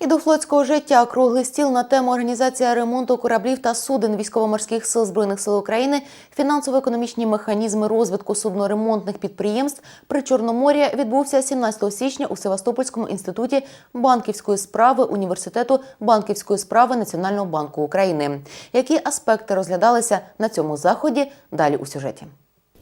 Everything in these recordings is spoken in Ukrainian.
І до флотського життя круглий стіл на тему організація ремонту кораблів та суден військово-морських сил збройних сил України, фінансово-економічні механізми розвитку судноремонтних підприємств при Чорномор'я відбувся 17 січня у Севастопольському інституті банківської справи університету банківської справи Національного банку України. Які аспекти розглядалися на цьому заході? Далі у сюжеті.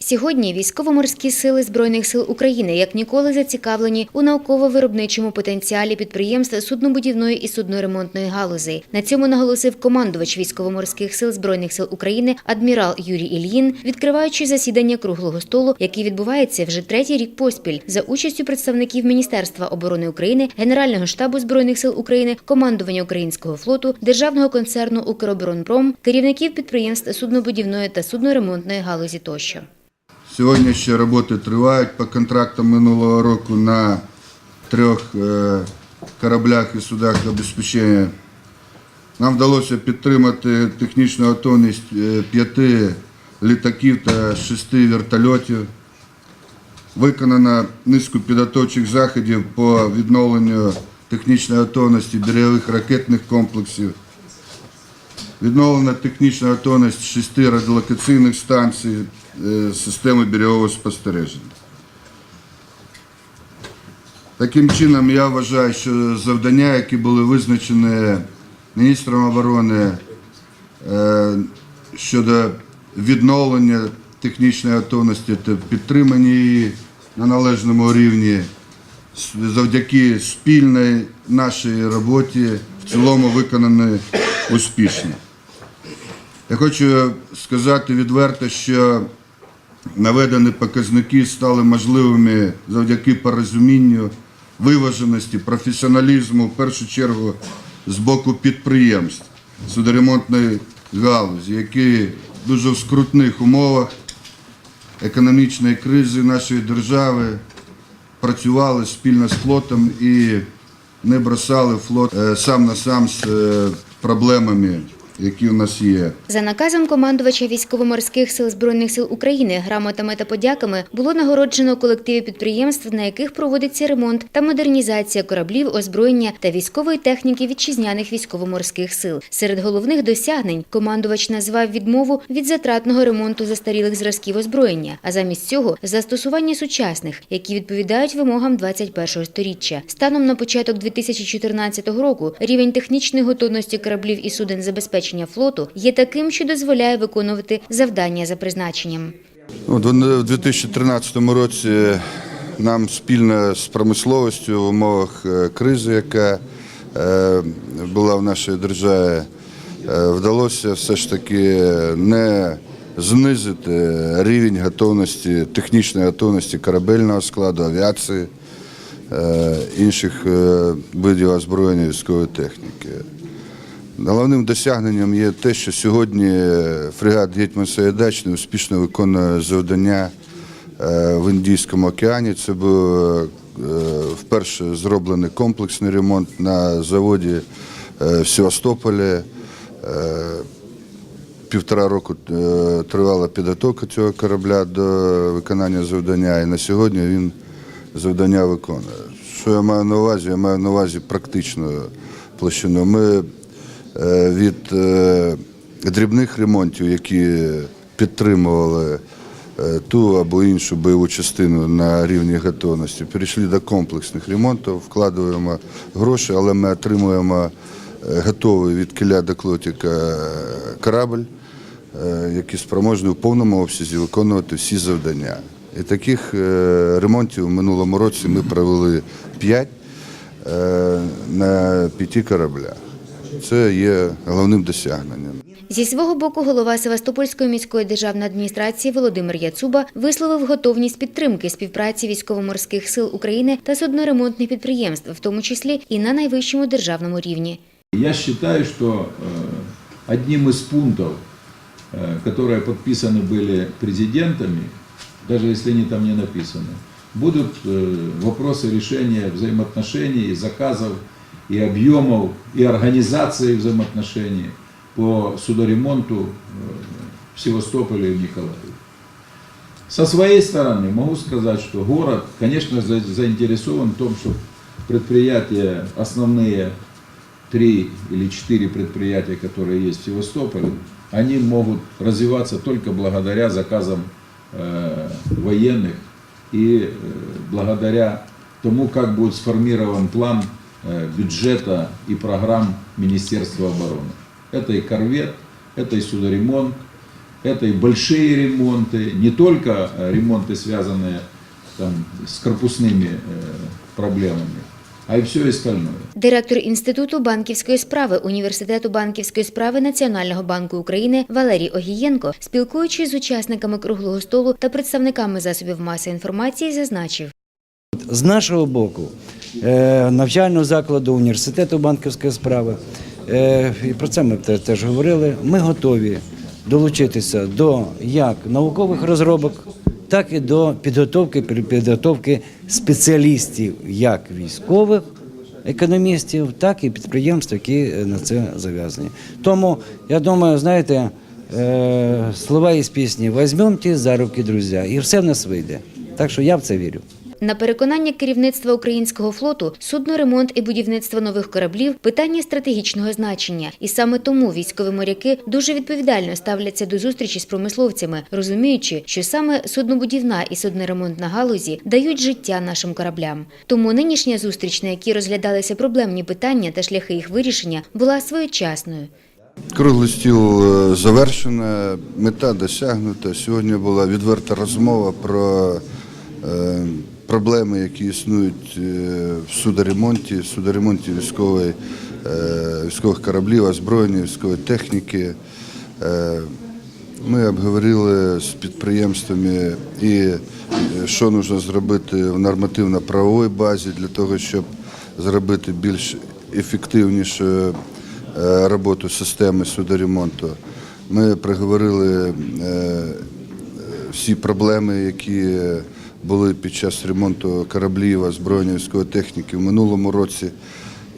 Сьогодні військово-морські сили Збройних сил України як ніколи зацікавлені у науково-виробничому потенціалі підприємств суднобудівної і судноремонтної галузей. На цьому наголосив командувач військово-морських сил Збройних сил України адмірал Юрій Ільїн, відкриваючи засідання круглого столу, який відбувається вже третій рік поспіль за участю представників Міністерства оборони України, Генерального штабу Збройних сил України, командування українського флоту, державного концерну Укроборонпром, керівників підприємств суднобудівної та судноремонтної галузі тощо. Сьогодні ще роботи тривають по контрактам минулого року на трьох е, кораблях і судах забезпечення. Нам вдалося підтримати технічну готовність е, п'яти літаків та шести вертольотів. Виконано низку підготовчих заходів по відновленню технічної готовності берегових ракетних комплексів. Відновлена технічна готовність шести радіолокаційних станцій системи берегового спостереження. Таким чином, я вважаю, що завдання, які були визначені міністром оборони е, щодо відновлення технічної готовності та підтримання її на належному рівні, завдяки спільній нашій роботі в цілому виконані успішно. Я хочу сказати відверто, що наведені показники стали можливими завдяки порозумінню, виваженості, професіоналізму, в першу чергу з боку підприємств судоремонтної галузі, які дуже в скрутних умовах економічної кризи нашої держави працювали спільно з флотом і не бросали флот е, сам на сам з е, проблемами, які у нас є. За наказом командувача військово-морських сил збройних сил України грамотами та подяками було нагороджено колективи підприємств, на яких проводиться ремонт та модернізація кораблів, озброєння та військової техніки вітчизняних військово-морських сил. Серед головних досягнень командувач назвав відмову від затратного ремонту застарілих зразків озброєння, а замість цього застосування сучасних, які відповідають вимогам 21-го сторіччя. Станом на початок 2014 року рівень технічної готовності кораблів і суден забезпечення флоту є таким, що дозволяє виконувати завдання за призначенням. В 2013 році нам спільно з промисловістю в умовах е, кризи, яка е, була в нашій державі, е, вдалося все ж таки не знизити рівень готовності, технічної готовності корабельного складу, авіації, інших видів озброєння військової техніки. Головним досягненням є те, що сьогодні фрегат Гетьман Саєдачний успішно виконує завдання е, в Індійському океані. Це був е, вперше зроблений комплексний ремонт на заводі е, в Севастополі. Е, Півтора року е, тривала підготовка цього корабля до виконання завдання, і на сьогодні він завдання виконує. Що я маю на увазі? Я маю на увазі практичну площину. Ми е, від е, дрібних ремонтів, які підтримували е, ту або іншу бойову частину на рівні готовності, перейшли до комплексних ремонтів, вкладаємо гроші, але ми отримуємо е, готовий від киля до клотика е, корабль, е, який спроможний у повному обсязі виконувати всі завдання. І таких е, ремонтів в минулому році ми провели 5 е, на п'яти кораблях. Це є головним досягненням. Зі свого боку голова Севастопольської міської державної адміністрації Володимир Яцуба висловив готовність підтримки співпраці військово-морських сил України та судноремонтних підприємств, в тому числі і на найвищому державному рівні. Я считаю, что э, одним из пунктов, э, которые подписаны были президентами, даже если они там не написаны, будут э, вопросы решения взаимоотношений, заказов И объемов, и организации взаимоотношений по судоремонту э, в Севастополе и в Николаеве. Со своей стороны могу сказать, что город, конечно, за- заинтересован в том, чтобы предприятия основные три или четыре предприятия, которые есть в Севастополе, они могут развиваться только благодаря заказам э, военных и э, благодаря тому, как будет сформирован план бюджета и программ Министерства обороны. Это и корвет, это и судоремонт, это и большие ремонты, не только э, ремонты, связанные там, с корпусными э, проблемами, а и все остальное. Директор Інституту банківської справи Університету банківської справи Національного банку України Валерій Огієнко, спілкуючись з учасниками круглого столу та представниками засобів маси інформації, зазначив. З нашого боку, е, навчального закладу університету банківської справи, е, і про це ми теж говорили. Ми готові долучитися до як наукових розробок, так і до підготовки підготовки спеціалістів, як військових економістів, так і підприємств, які е, на це зав'язані. Тому я думаю, знаєте, е, слова із пісні «Возьмемте за руки, друзі», і все в нас вийде. Так що я в це вірю. На переконання керівництва українського флоту, судноремонт і будівництво нових кораблів питання стратегічного значення, і саме тому військові моряки дуже відповідально ставляться до зустрічі з промисловцями, розуміючи, що саме суднобудівна і судноремонтна галузі дають життя нашим кораблям. Тому нинішня зустріч, на якій розглядалися проблемні питання та шляхи їх вирішення, була своєчасною. Круглий стіл е, завершено, мета досягнута. Сьогодні була відверта розмова про е, проблеми, які існують е, в судоремонті, в судоремонті військової, е, військових кораблів, озброєння, військової техніки. Е, Ми обговорили з підприємствами і що потрібно зробити в нормативно-правовій базі для того, щоб зробити більш ефективнішу роботу системи судоремонту. Ми проговорили всі проблеми, які були під час ремонту кораблів, озброєння військової техніки в минулому році.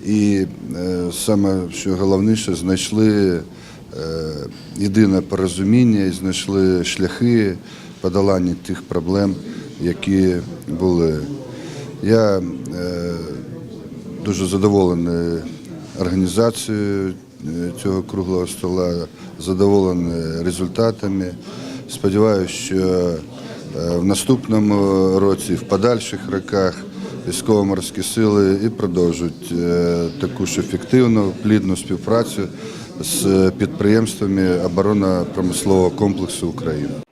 І е, саме що головніше, знайшли е, єдине порозуміння і знайшли шляхи подолання тих проблем, які були. Я е, дуже задоволений організацією цього круглого стола, задоволений результатами. Сподіваюся, що в наступному році, в подальших роках, військово-морські сили і продовжують е, таку ж ефективну, плідну співпрацю з підприємствами оборонно-промислового комплексу України.